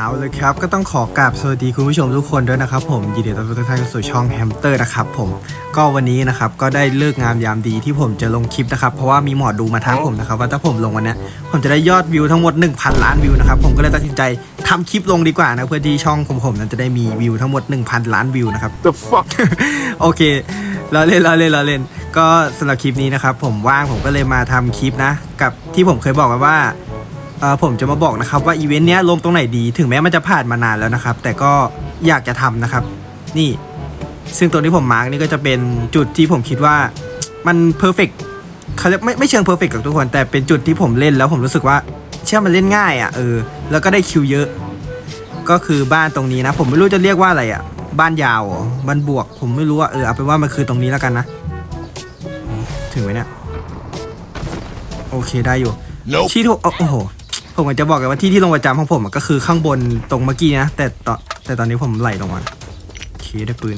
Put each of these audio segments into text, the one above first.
เอาเลยครับ ก็ต้องขอกราบสวัสดีคุณผู้ชมทุกคนด้วยนะครับผม ยินดีต้อนรับทุกท่านเข้าสู่ช่องแฮมสเตอร์นะครับผมก็วันนี้นะครับก็ได้เลิกงามยามดีที่ผมจะลงคลิปนะครับ เพราะว่ามีหมอดูมาทักผมนะครับ ว่าถ้าผมลงวันเนี้ยผมจะได้ยอดวิวทั้งหมด 1,000 ล้านวิวนะครับผมก็เลยตัดสินใจทำคลิปลงดีกว่านะเพื่อที่ช่องของผมนั้นจะได้มีวิวทั้งหมด 1,000 ล้านวิวนะครับ The fuck โอเคเราเล่นเราเล่นเราเล่น ก็สำหรับคลิปนี้นะครับผมว่างผมก็เลยมาทำคลิปนะ กับที่ผมเคยบอกไว้ว่า เออผมจะมาบอกนะครับว่าอีเวนต์เนี้ยลงตรงไหนดี ถึงแม้มันจะผ่านมานานแล้วนะครับ แต่ก็อยากจะทำนะครับ นี่ ซึ่งตรงที่ผมมาร์กนี่ก็จะเป็นจุดที่ผมคิดว่ามันเพอร์เฟกเขาเรียกไม่ไม่เชิงเพอร์เฟกกับทุกคน แต่เป็นจุดที่ผมเล่นแล้วผมรู้สึกว่าเชื่อมันเล่นง่ายอะเออแล้วก็ได้คิวเยอะ ก็คือบ้านตรงนี้นะ ผมไม่รู้จะเรียกว่าอะไรอะ บ้านยาวเหรอบ้านบวก ผมไม่รู้ว่าเออเอาเป็นว่ามันคือตรงนี้แล้วกันนะ ถึงไหมเนี่ยโอเคได้อยู่ Nope ที่ถูกโอ้โห ผมก็จะบอกกันว่าที่ที่ลงประจำของผมก็คือข้างบนตรงเมื่อกี้นะแต่ตอนแต่ตอนนี้ผมไหลลงมาโอเคได้ปืน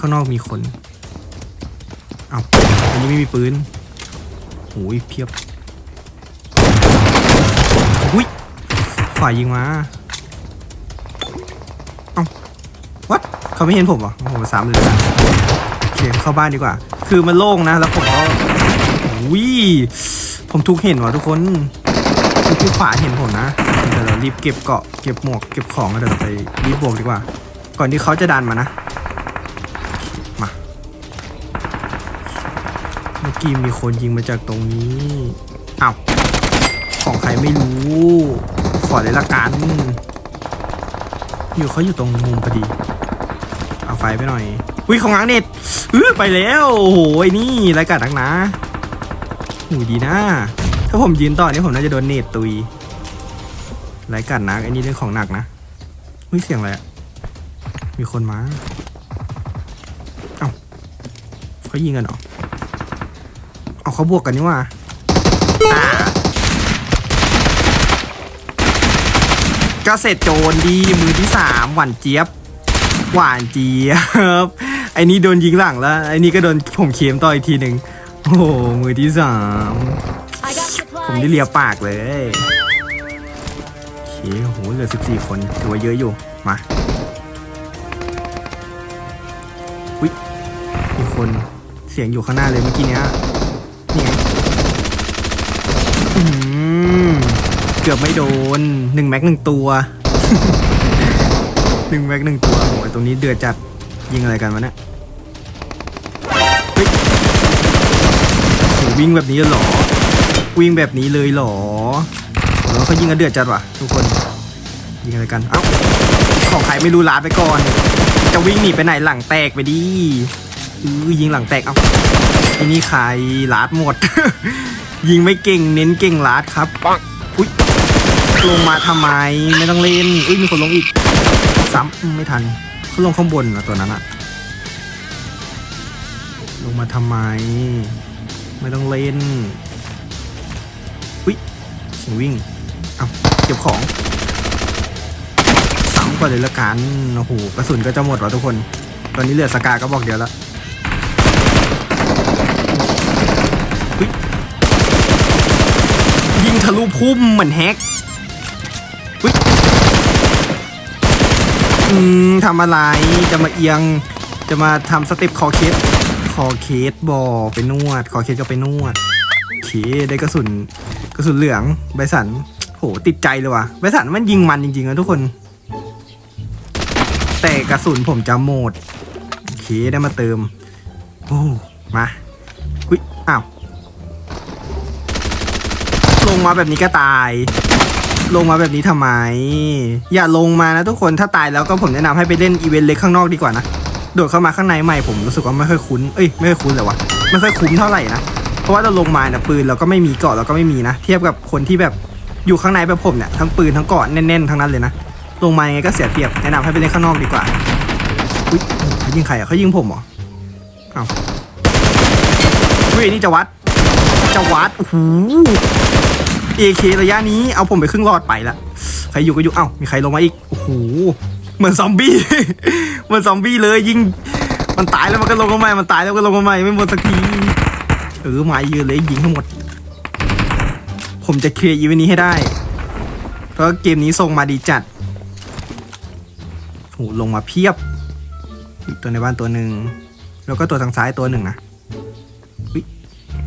ข้างนอกมีคนเอาอันนี้ไม่มีปืนโอ้ยเพียบอุ้ยฝ่ายยิงมาเอาวัดเขาไม่เห็นผมเหรอโอ้โหสามเลยนะโอเคเข้าบ้านดีกว่า คือมันโล่งนะแล้วผมก็อุ้ยผมทุกเห็นว่ะทุกคน คือผู้ขวาเห็นผมนะ เดี๋ยวเรารีบเก็บเกาะเก็บหมวกเก็บของแล้วเดี๋ยวเราไปรีบบวกดีกว่า ก่อนที่เขาจะดันมานะ มา เมื่อกี้มีคนยิงมาจากตรงนี้อ้าวของใครไม่รู้ ขอเลยละกัน อยู่เขาอยู่ตรงมุมพอดี เอาไฟไปหน่อยอุ้ยของง้างเน็ตเออไปแล้ว โอ้โหไอ้นี่ไรกัดนักนะหูดีนะ ถ้าผมยืนต่อนี่ผมน่าจะโดนเนตตุยไรกัดนักไอ้นี่เรื่องของหนักนะอุ้ยเสียงอะไรอะมีคนมา เอ้าเขายิงกันเหรอเอาเขาบวกกันนี่ว่าก็เสร็จโจรดีมือที่สามหวานเจี๊ยบ หวานเจี๊ยบไอ้นี่โดนยิงหลังแล้วไอ้นี่ก็โดนผมเค็มต่ออีกทีหนึ่งโอ้โหมือที่สาม ผมได้เลียปากเลยโอเคโอ้โหเหลือสิบสี่คนถือว่าเยอะอยู่มาอุ้ยมีคนเสียงอยู่ข้างหน้าเลยเมื่อกี้เนี้ยนี่ไงอื้อหือเกือบไม่โดนหนึ่งแม็กหนึ่งตัวหนึ่งแม็กหนึ่งตัวโอ้ยตรงนี้เดือดจัดยิงอะไรกันวะเนี่ยเฮ้ยวิ่งแบบนี้เหรอ วิ่งแบบนี้เลยเหรอแล้วเขายิงกันเดือดจัดว่ะ ทุกคน ยิงอะไรกัน เอ้า ของใครไม่รู้ลาดไปก่อน จะวิ่งหนีไปไหนหลังแตกไปดิอือยิงหลังแตก เอ้าไอ้นี่ใครลาดหมด ยิงไม่เก่งเน้นเก่งลาดครับปังอุ้ยลงมาทำไมไม่ต้องเล่นอุ้ยมีคนลงอีกซ้ำไม่ทันเขาลงข้างบนนะตัวนั้นอะลงมาทำไม ไม่ต้องเล่น อุ้ยเสียงวิ่งเอาเก็บของสามก่อนเลยละกันโอ้โหกระสุนก็จะหมดว่ะทุกคน ตอนนี้เหลือสกาก็บอกเดียวล้วอุ๊ยยิงทะลุพุ่มเหมือนแฮกอุ้ยอืมทำอะไรจะมาเอียงจะมาทำสเต็ปคอเคสคอเคสบอไปนวด คอเคสก็ไปนวดโอเคได้กระสุน กระสุนเหลืองใบสันโหติดใจเลยว่ะใบสันมันยิงมันจริงๆนะทุกคน แต่กระสุนผมจะหมดโอเคได้มาเติมโอ้มาอุ้ยอ้าวลงมาแบบนี้ก็ตาย ลงมาแบบนี้ทำไม อย่าลงมานะทุกคนถ้าตายแล้วก็ผมแนะนำให้ไปเล่นอีเวนต์เล็กข้างนอกดีกว่านะโดดเข้ามาข้างในใหม่ผมรู้สึกว่าไม่ค่อยคุ้น เอ้ยไม่ค่อยคุ้นเลยวะไม่ค่อยคุ้มเท่าไหร่นะ ราะว่าเราลงมาเนี่ยปืนเราก็ไม่มีเกาะเราก็ไม่มีนะ เทียบกับคนที่แบบอยู่ข้างในแบบผมเนี่ยทั้งปืนทั้งเกาะแน่นๆทั้งนั้นเลยนะลงมายังไงก็เสียเปรียบแนะนำให้ไปเล่นข้างนอกดีกว่าอุ้ยเขายิงใครอะเขายิงผมเหรอเอ้าเฮ้ยนี่จะวัดจะวัดโอ้โหเอเคระยะนี้เอาผมไปครึ่งหลอดไปละใครอยู่ก็อยู่เอ้ามีใครลงมาอีกโอ้โหเหมือนซอมบี้เหมือนซอมบี้เลยยิงมันตายแล้วมันก็ลงมาใหม่มันตายแล้วก็ลงมาใหม่ไม่หมดสักที เออมายืนเลยยิงทั้งหมด ผมจะเคลียร์อีเวนต์นี้ให้ได้ เพราะเกมนี้ส่งมาดีจัดโหลงมาเพียบ อีกตัวในบ้านตัวหนึ่ง แล้วก็ตัวทางซ้ายตัวหนึ่งนะอุ๊ย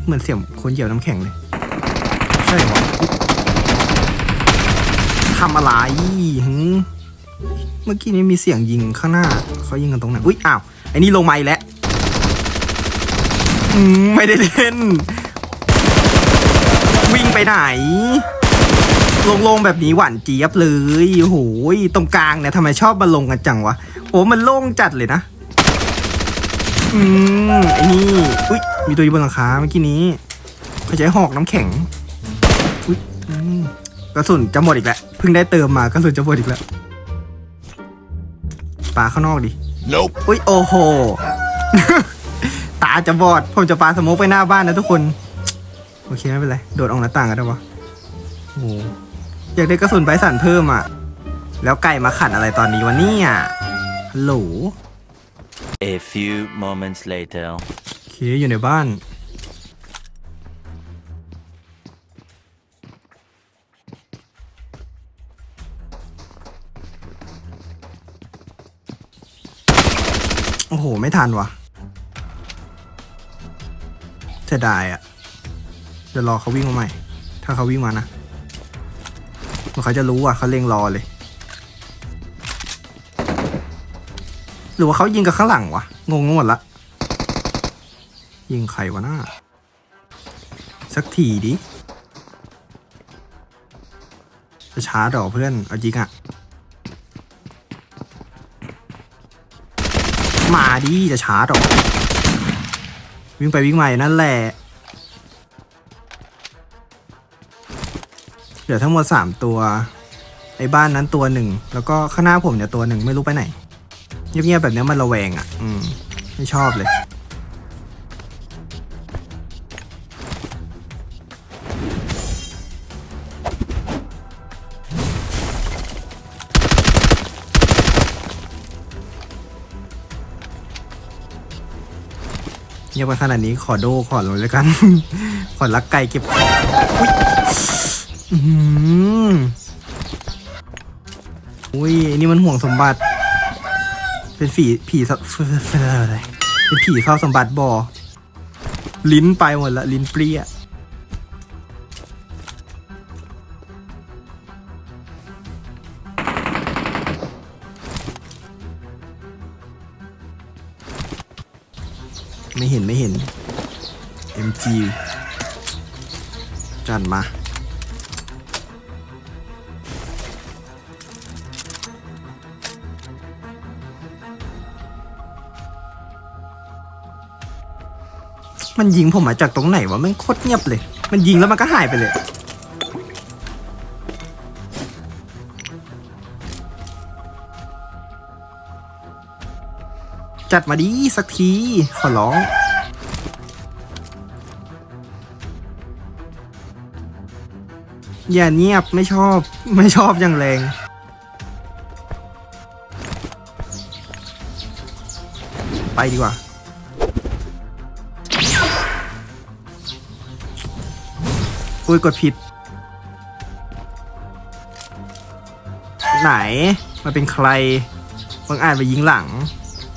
เหมือนเสียงคนเหยียบน้ำแข็งเลย ใช่หรอทำอะไรหืมเมื่อกี้นี้มีเสียงยิงข้างหน้า เขายิงกันตรงไหน อุ๊ยอ้าว ไอ้นี่ลงมาอีกแล้ว อืมไม่ได้เล่น วิ่งไปไหน ลงๆแบบนี้หวานเจี๊ยบเลยโอ้โหตรงกลางเนี่ยทำไมชอบมาลงกันจังวะโอ้มันโล่งจัดเลยนะ อืมไอ้นี่อุ้ยมีตัวอยู่บนหลังคาเมื่อกี้นี้เขาใช้หอกน้ำแข็งอุ้ยอืมกระสุนจะหมดอีกแล้วเพิ่งได้เติมมากระสุนจะหมดอีกแล้วปาข้างนอกดิ Nope. อุ้ยโอ้โห ตาจะบอด ผมจะปาสโมกไปหน้าบ้านนะทุกคน โอเคไม่เป็นไร โดดออกหน้าต่างกันได้ปะโอ้โหอยากได้กระสุนใบสั่นเพิ่มอะ แล้วไก่มาขัดอะไรตอนนี้วะเนี่ยฮัลโหล A few moments later. โอเคอยู่ในบ้าน โอ้โห ไม่ทันวะเสียดายอะเดี๋ยวรอเขาวิ่งมาใหม่ ถ้าเขาวิ่งมานะเดี๋ยวเขาจะรู้อะเขาเล็งรอเลย หรือว่าเขายิงกับข้างหลังวะงงหมดละ ยิงใครวะหน้า สักทีดิจะช้าดอกเพื่อน เอาจริงอะมาดิจะช้าดอก วิ่งไปวิ่งมาอย่างนั้นแหละ เหลือทั้งหมดสามตัว ไอ้บ้านนั้นตัวหนึ่ง แล้วก็ข้างหน้าผมเนี่ยตัวหนึ่งไม่รู้ไปไหน เงียบๆแบบนี้มันระแวงอะ อืม ไม่ชอบเลย เงียบไปขนาดนี้ขอโดขอเลยแล้วกัน ขอลักไก่เก็บอุ้ยอุ้ยนี่มันห่วงสมบัติ เป็นผีผีสอะไรเป็นผีเฝ้าสมบัติบ่อลิ้นไปหมดละลิ้นเปรี้ย ไม่เห็นไม่เห็น MG จัดมา มันยิงผมมาจากตรงไหนวะแมันโคตรเงียบเลย มันยิงแล้วมันก็หายไปเลย จัดมาดีสักที ขอร้อง อย่าเงียบไม่ชอบไม่ชอบอย่างแรง ไปดีกว่า อุ้ยกดผิด ไหนมาเป็นใครบางอ่านไปยิงหลัง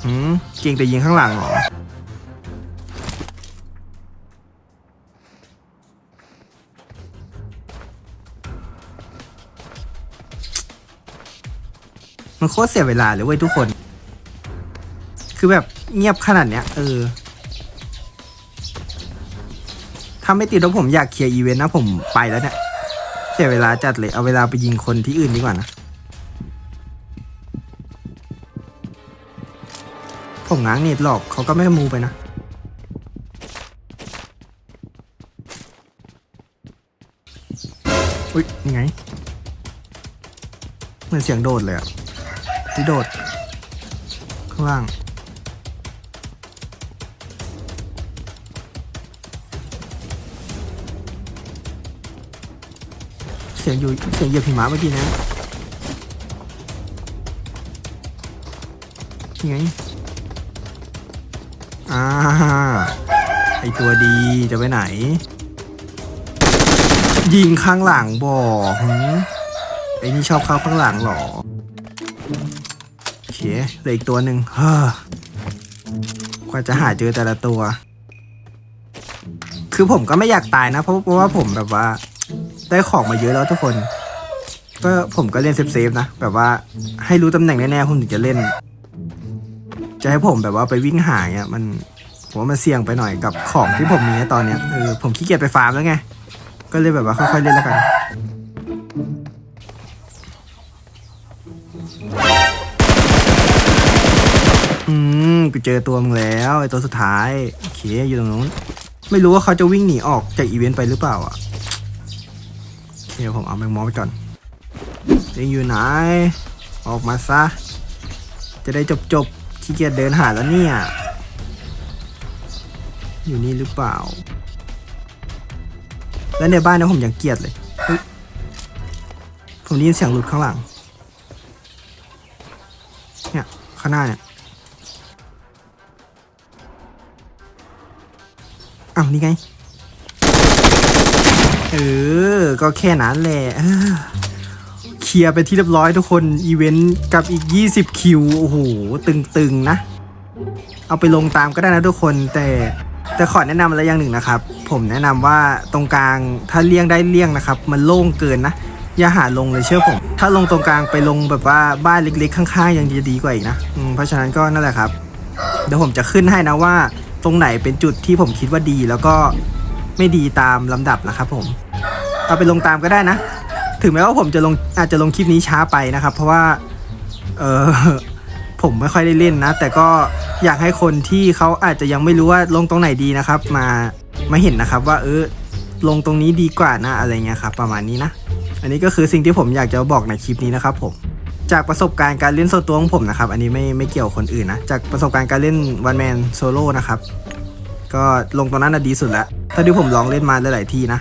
หืม เก่งแต่ยิงข้างหลังเหรอมันโคตรเสียเวลาเลยเว้ยทุกคน คือแบบเงียบขนาดเนี้ย เออ ถ้าไม่ติดแล้วผมอยากเคลียร์อีเวนต์นะผมไปแล้วเนี่ย เสียเวลาจัดเลย เอาเวลาไปยิงคนที่อื่นดีกว่านะ ผมง้างเน็ตหรอกเขาก็ไม่มูไปนะ อุ้ยยังไง เหมือนเสียงโดดเลยอะที่โดด ข้างล่าง เสียงอยู่เสียงเหยียบหิมะเมื่อกี้นะยังไง อ่าไอตัวดีจะไปไหน ยิงข้างหลังบ่หืมไอนี่ชอบเข้าข้างหลังหรอโอเคเคเหลืออีกตัวหนึ่งเฮ้อกว่าจะหาเจอแต่ละตัว คือผมก็ไม่อยากตายนะ เพราะเพราะว่าผมแบบว่า ได้ของมาเยอะแล้วทุกคน ก็ผมก็เล่นเซฟๆนะ แบบว่าให้รู้ตำแหน่งแน่ๆผมถึงจะเล่น จะให้ผมแบบว่าไปวิ่งหาเนี่ยมันผมว่ามันเสี่ยงไปหน่อยกับของที่ผมมีตอนเนี้ยเออผมขี้เกียจไปฟาร์มแล้วไง ก็เลยแบบว่าค่อยๆเล่นแล้วกันอืมกูเจอตัวมึงแล้วไอตัวสุดท้ายโอเคอยู่ตรงนู้น ไม่รู้ว่าเขาจะวิ่งหนีออกจากอีเวนต์ไปหรือเปล่าอะโอเคผมเอาแมงมอไปก่อนยังอยู่ไหน ออกมาซะ จะได้จบจบ ขี้เกียจเดินหาแล้วเนี่ย อยู่นี่หรือเปล่า แล้วในบ้านนะผมยังเกียดเลย ผมได้ยินเสียงหลุดข้างหลัง เนี่ย ข้างหน้าเนี่ยอ้าวนี่ไง เออ ก็แค่นั้นแหละ ลียร์ไปที่เรียบร้อยทุกคน อีเวนต์กับอีก 20 คิว โอ้โห ตึงๆนะ เอาไปลงตามก็ได้นะทุกคนแต่แต่ขอแนะนำอะไรอย่างหนึ่งนะครับ ผมแนะนำว่าตรงกลางถ้าเลี่ยงได้เลี่ยงนะครับ มันโล่งเกินนะ อย่าหาลงเลยเชื่อผม ถ้าลงตรงกลางไปลงแบบว่าบ้านเล็กๆ ข้างๆยังจะดีกว่าอีกนะเพราะฉะนั้นก็นั่นแหละครับ เดี๋ยวผมจะขึ้นให้นะว่า ตรงไหนเป็นจุดที่ผมคิดว่าดีแล้วก็ไม่ดีตามลำดับนะครับผมเอาไปลงตามก็ได้นะ ถึงแม้ว่าผมจะลงอาจจะลงคลิปนี้ช้าไปนะครับ เพราะว่าเออผมไม่ค่อยได้เล่นนะ แต่ก็อยากให้คนที่เขาอาจจะยังไม่รู้ว่าลงตรงไหนดีนะครับ มามาเห็นนะครับว่าเออลงตรงนี้ดีกว่านะอะไรเงี้ยครับประมาณนี้นะ อันนี้ก็คือสิ่งที่ผมอยากจะบอกในคลิปนี้นะครับผมจากประสบการณ์การเล่นโซตัวของผมนะครับ อันนี้ไม่ไม่เกี่ยวคนอื่นนะ จากประสบการณ์การเล่นวันแมนโซโล่นะครับ ก็ลงตรงนั้นน่ะดีสุดแล้วถ้าที่ผมลองเล่นมาหลายๆที่นะ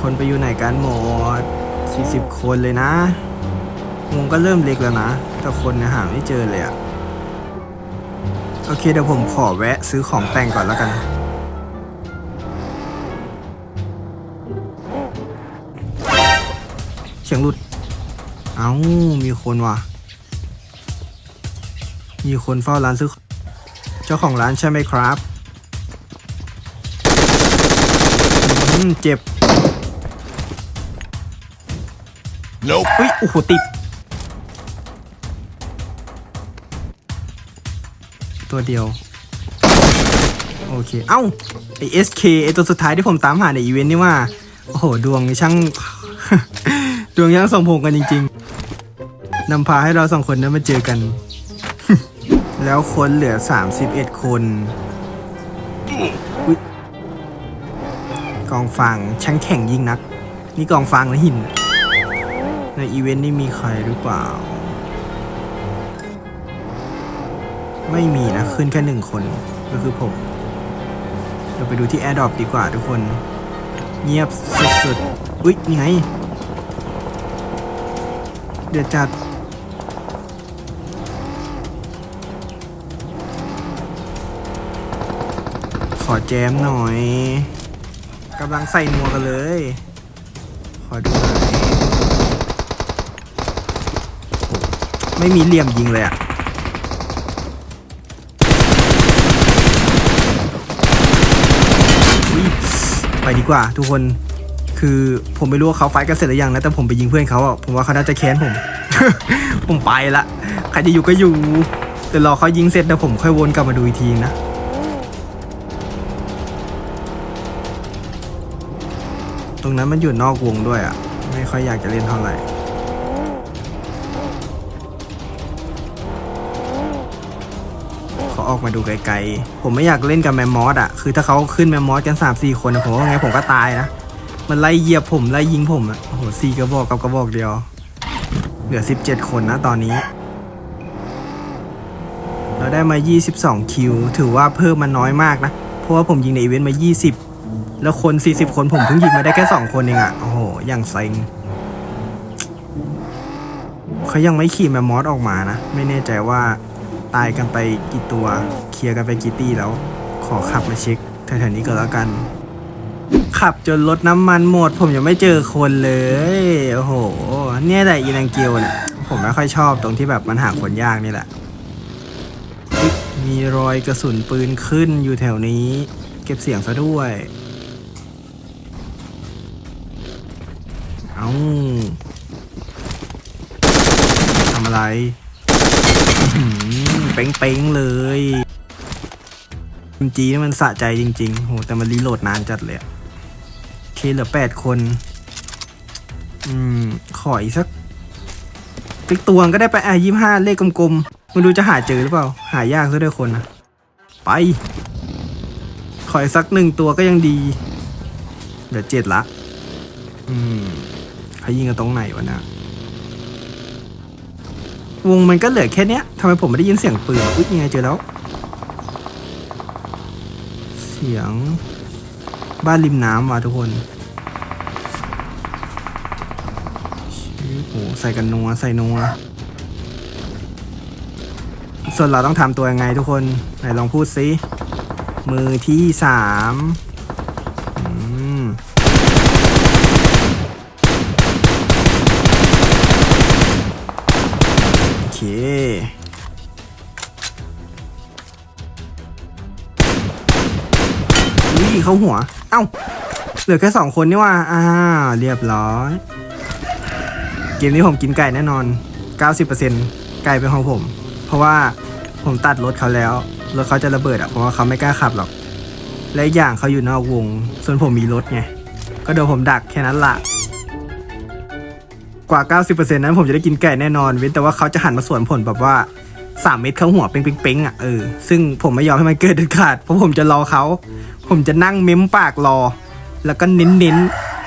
คนไปอยู่ไหนกันหมด 40 คนเลยนะวงก็เริ่มเล็กแล้วนะ แต่คนเนี่ยหาไม่เจอเลยอะโอเคเดี๋ยวผมขอแวะซื้อของแต่งก่อนแล้วกัน เสียงหลุด เอ้า มีคนว่ะ มีคนเฝ้าร้านซื้อ เจ้าของร้านใช่ไหมครับ เจ็บ เฮ้ยโอ้โหติด ตัวเดียว โอเค เอ้าไอ SK ไอตัวสุดท้ายที่ผมตามหาในอีเวนต์นี่ว่า โอ้โห ดวงช่าง ดวงยังส่งผงกันจริง ๆนำพาให้เราสองคนนั้นมาเจอกัน แล้วคนเหลือ 31 คนกองฟางช่างแข่งยิ่งนัก นี่กองฟางหรือหิน ในอีเวนต์นี่มีใครหรือเปล่า ไม่มีนะ ขึ้นแค่หนึ่งคนก็คือผม เราไปดูที่ a อ r d r o p ดีกว่าทุกคน เงียบสุดๆ อุ๊ย นี่ไง เดือดจัดขอแจมหน่อย กำลังใส่นัวกันเลย ขอดูหน่อย ไม่มีเหลี่ยมยิงเลยอะไปดีกว่าทุกคนคือผมไม่รู้ว่าเขาไฟกันเสร็จหรือยังนะแต่ผมไปยิงเพื่อนเขาอะผมว่าเขาน่าจะแค้นผม ผมไปละใครจะอยู่ก็อยู่แต่รอเขายิงเสร็จแล้วผมค่อยวนกลับมาดูอีกทีนะตรงนั้นมันอยู่นอกวงด้วยอะ ไม่ค่อยอยากจะเล่นเท่าไหร่ ออกมาดูไกลๆ ผมไม่อยากเล่นกับแมมมอสอะ คือถ้าเขาขึ้นแมมมอสกัน 3 4 คนผมว่าไงผมก็ตายนะ มันไล่เหยียบผมไล่ยิงผมอะ โอ้โหสี่กระบอกกับกระบอกเดียว เหลือ 17 คนนะตอนนี้ เราได้มา 22 คิว ถือว่าเพิ่มมาน้อยมากนะ เพราะว่าผมยิงในอีเวนต์มา 20 แล้วคน 40 คนผมเพิ่งยิงมาได้แค่ 2 คนเองอะ โอ้โห อย่างเซ็งเขายังไม่ขี่แมมมอสออกมานะ ไม่แน่ใจว่า ตายกันไปกี่ตัว เคลียร์กันไปกี่ตี้แล้ว ขอขับมาเช็คแถวๆนี้ก็แล้วกัน ขับจนรถน้ำมันหมด ผมยังไม่เจอคนเลย โอ้โห เนี่ยแหละอีนังเกียวเนี่ย ผมไม่ค่อยชอบตรงที่แบบมันหาคนยากนี่แหละ มีรอยกระสุนปืนขึ้นอยู่แถวนี้ เก็บเสียงซะด้วย เอาทำอะไร เป้งๆเลยคุณจีนี่มันสะใจจริงๆโหแต่มันรีโหลดนานจัดเลยโอเคเหลือแปดคน อืม ขออีกสักติ๊กตวงก็ได้ไปอะยี่ห้าเลขกลมๆไม่รู้จะหาเจอหรือเปล่า หายากซะด้วยคนนะไป ขออีกสักหนึ่งตัวก็ยังดีเหลือเจ็ดละ อืมเขายิงกันตรงไหนวะนะ วงมันก็เหลือแค่เนี้ยทำไมผมไม่ได้ยินเสียงปืนอุ๊ยยังไงเจอแล้ว เสียงบ้านริมน้ำว่ะทุกคนชิบโหใส่กันนัวใส่นัวส่วนเราต้องทำตัวยังไงทุกคน ไหนลองพูดสิมือที่สามอืม โอ เคอุ้ยเขาหัว เอ้า เหลือแค่สองคนนี่ว่าอ่าเรียบร้อย เกมนี้ผมกินไก่แน่นอน 90%ไก่เป็นของผม เพราะว่าผมตัดรถเขาแล้ว รถเขาจะระเบิดอะ เพราะว่าเขาไม่กล้าขับหรอก และอีกอย่างเขาอยู่นอกวง ส่วนผมมีรถไง ก็โดนผมดักแค่นั้นละ กว่า 90%นั้นผมจะได้กินไก่แน่นอน เว้นแต่ว่าเขาจะหันมาสวนผลแบบว่า 3 เม็ดเข้าหัวเป้งๆอะเออ ซึ่งผมไม่ยอมให้มันเกิดเด็ดขาด เพราะผมจะรอเขา ผมจะนั่งเม้มปากรอ แล้วก็เน้น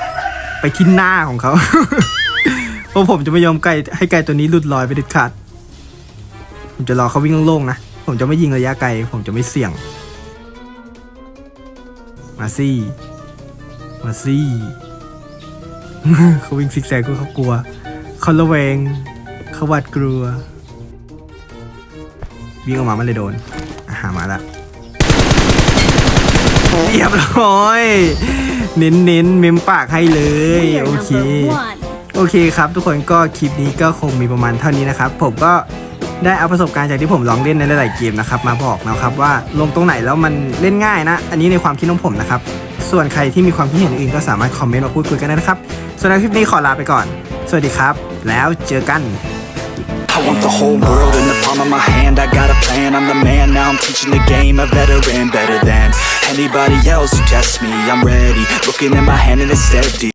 ๆ ไปที่หน้าของเขา เพราะผมจะไม่ยอมไก่ให้ไก่ตัวนี้หลุดลอยไปเด็ดขาด ผมจะรอเขาวิ่งโล่งๆนะ ผมจะไม่ยิงระยะไกล ผมจะไม่เสี่ยง มาซี่ มาซี่ เขาวิ่งซิกแซกก็เขากลัว เขาระแวง เขาหวาดกลัว วิ่งออกมามันเลยโดนอาหามาละเรียบร้อย เน้นเน้นเมมปากให้เลย โอเค โอเคครับ ทุกคนก็คลิปนี้ก็คงมีประมาณเท่านี้นะครับ ผมก็ได้เอาประสบการณ์จากที่ผมลองเล่นในหลายๆเกมนะครับ มาบอกนะครับว่าลงตรงไหนแล้วมันเล่นง่ายนะ อันนี้ในความคิดของผมนะครับ ส่วนใครที่มีความคิดเห็นอื่นก็สามารถคอมเมนต์มาพูดคุยกันได้นะครับ ส่วนในคลิปนี้ขอลาไปก่อน สวัสดีครับ แล้วเจอกัน I want the whole world in the palm of my hand I got a plan, I'm the man Now I'm teaching the game A veteran, better than Anybody else who tests me I'm ready Looking at my hand and it's steady